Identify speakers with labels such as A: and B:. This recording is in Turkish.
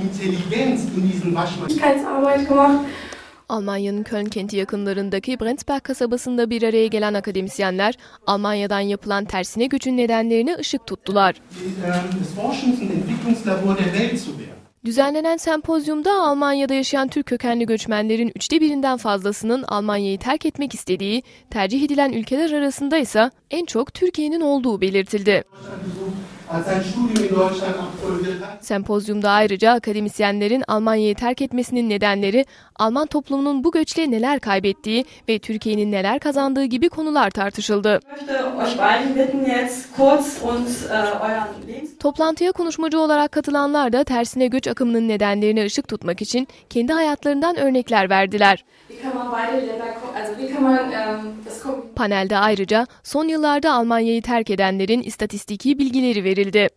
A: Intelligenz in diesen Waschmaschinen.
B: Öffentlichkeitsarbeit gemacht.
C: Almanya'nın Köln kenti yakınlarındaki Brenzberg kasabasında bir araya gelen akademisyenler, Almanya'dan yapılan tersine göçün nedenlerine ışık tuttular.
A: Ähm.
C: Düzenlenen sempozyumda Almanya'da yaşayan Türk kökenli göçmenlerin üçte birinden fazlasının Almanya'yı terk etmek istediği, tercih edilen ülkeler arasında ise en çok Türkiye'nin olduğu belirtildi. Sempozyumda ayrıca akademisyenlerin Almanya'yı terk etmesinin nedenleri, Alman toplumunun bu göçle neler kaybettiği ve Türkiye'nin neler kazandığı gibi konular tartışıldı. Toplantıya konuşmacı olarak katılanlar da tersine göç akımının nedenlerine ışık tutmak için kendi hayatlarından örnekler verdiler.
B: Wie kann man beide Länder, ko- also wie kann man ähm, das?
C: Panelde ayrıca son yıllarda Almanya'yı terk edenlerin istatistiki bilgileri verildi.